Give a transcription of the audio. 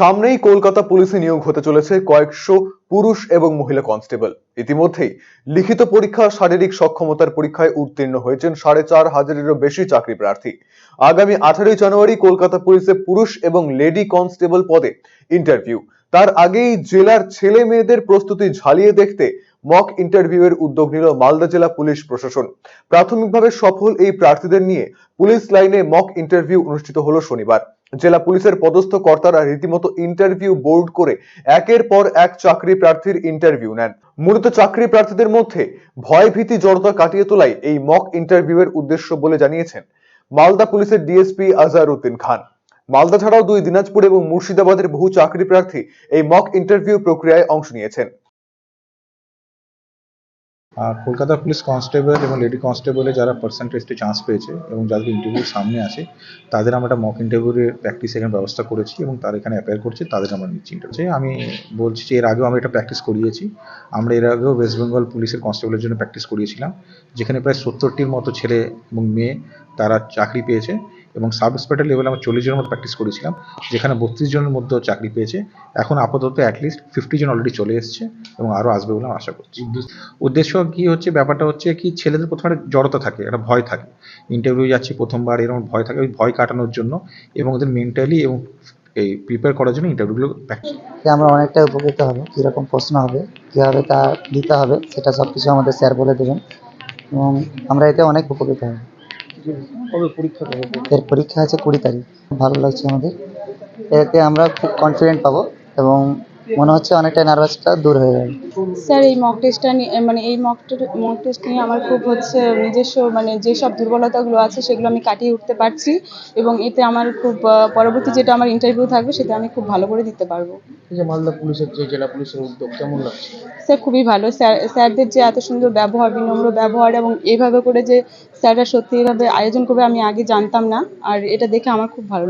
সামনেই কলকাতা পুলিশে নিয়োগ হতে চলেছে কয়েকশো পুরুষ এবং মহিলা কনস্টেবল। ইতিমধ্যেই লিখিত পরীক্ষা শারীরিক সক্ষমতার পরীক্ষায় উত্তীর্ণ হয়েছেন সাড়ে চার হাজারেরও বেশি চাকরি প্রার্থী। আগামী আঠারোই জানুয়ারি কলকাতা পুলিশে পুরুষ এবং লেডি কনস্টেবল পদে ইন্টারভিউ। তার আগেই জেলার ছেলে মেয়েদের প্রস্তুতি ঝালিয়ে দেখতে মক ইন্টারভিউ এর উদ্যোগ নিল মালদা জেলা পুলিশ প্রশাসন। প্রাথমিকভাবে সফল এই প্রার্থীদের নিয়ে পুলিশ লাইনে মক ইন্টারভিউ অনুষ্ঠিত হলো শনিবার। জেলা পুলিশের পদস্থ কর্তারা রীতিমতো ইন্টারভিউ বোর্ড করে একের পর এক চাকরি প্রার্থীর ইন্টারভিউ নেন। মূলত চাকরি প্রার্থীদের মধ্যে ভয় ভীতি জড়তা কাটিয়ে তোলাই এই মক ইন্টারভিউ এর উদ্দেশ্য বলে জানিয়েছেন মালদা পুলিশের ডিএসপি আজহার উদ্দিন খান। মালদা ছাড়াও দুই দিনাজপুর এবং মুর্শিদাবাদের বহু চাকরি প্রার্থী এই মক ইন্টারভিউ প্রক্রিয়ায় অংশ নিয়েছেন। আর কলকাতা পুলিশ কনস্টেবল এবং লেডি কনস্টেবলে যারা পার্সেন্টেজটি চান্স পেয়েছে এবং যাদের ইন্টারভিউ সামনে আছে, তাদের আমরা একটা মক ইন্টারভিউয়ের প্র্যাকটিস এখানে ব্যবস্থা করেছি এবং তারা এখানে অ্যাপেয়ার করছে, তাদের আমরা নিচ্ছি ইন্টারভিউ আমি বলছি যে এর আগেও আমরা এটা প্র্যাকটিস করিয়েছি। আমরা এর আগেও ওয়েস্ট বেঙ্গল পুলিশের কনস্টেবলের জন্য প্র্যাকটিস করিয়েছিলাম, যেখানে প্রায় সত্তরটির মতো ছেলে এবং মেয়ে তারা চাকরি পেয়েছে এবং সাব ইন্সপেক্টর লেভেলে আমরা চল্লিশ জনের মতো প্র্যাকটিস করেছিলাম যেখানে বত্রিশ জনের মধ্যেও চাকরি পেয়েছে। এখন আপাতত অ্যাটলিস্ট ফিফটি জন অলরেডি চলে এসছে এবং আরও আসবে বলে আমি আশা করছি। উদ্দেশ্য? কি হচ্ছে? ব্যাপারটা হচ্ছে কি ছেলেদের প্রথমে একটা জড়তা থাকে একটা ভয় থাকে। ইন্টারভিউ যাচ্ছি প্রথমবার এরকম ভয় থাকে ওই ভয় কাটানোর জন্য এবং ওদের মেন্টালি এবং এই প্রিপেয়ার করার জন্য ইন্টারভিউগুলো প্র্যাকটিস আমরা অনেকটাই উপকৃত হব কীরকম প্রশ্ন হবে কীভাবে তা দিতে হবে সেটা সব কিছু আমাদের স্যার বলে দেবেন। এবং আমরা এতে অনেক উপকৃত হব। এর পরীক্ষা আছে কুড়ি তারিখ। ভালো লাগছে আমাদের। এতে আমরা খুব কনফিডেন্ট পাবো এবং মনে হচ্ছে অনেকটা নার্ভাসটা দূর হয়ে যাবে স্যার এই মক টেস্টটা নিয়ে মানে এই মক মক টেস্ট নিয়ে আমার খুব হচ্ছে নিজস্ব মানে যেসব দুর্বলতাগুলো আছে সেগুলো আমি কাটিয়ে উঠতে পারছি এবং এতে আমার খুব পরবর্তী যেটা আমার ইন্টারভিউ থাকবে সেটা আমি খুব ভালো করে দিতে পারব। এই যে মালদা পুলিশের যে জেলা পুলিশের উদ্যোগ কেমন লাগছে? স্যার খুবই ভালো। স্যার স্যারদের যে এত সুন্দর ব্যবহার বিনম্র ব্যবহার এবং এইভাবে করে যে স্যাররা সত্যি এভাবে আয়োজন করবে আমি আগে জানতাম না আর এটা দেখে আমার খুব ভালো লাগে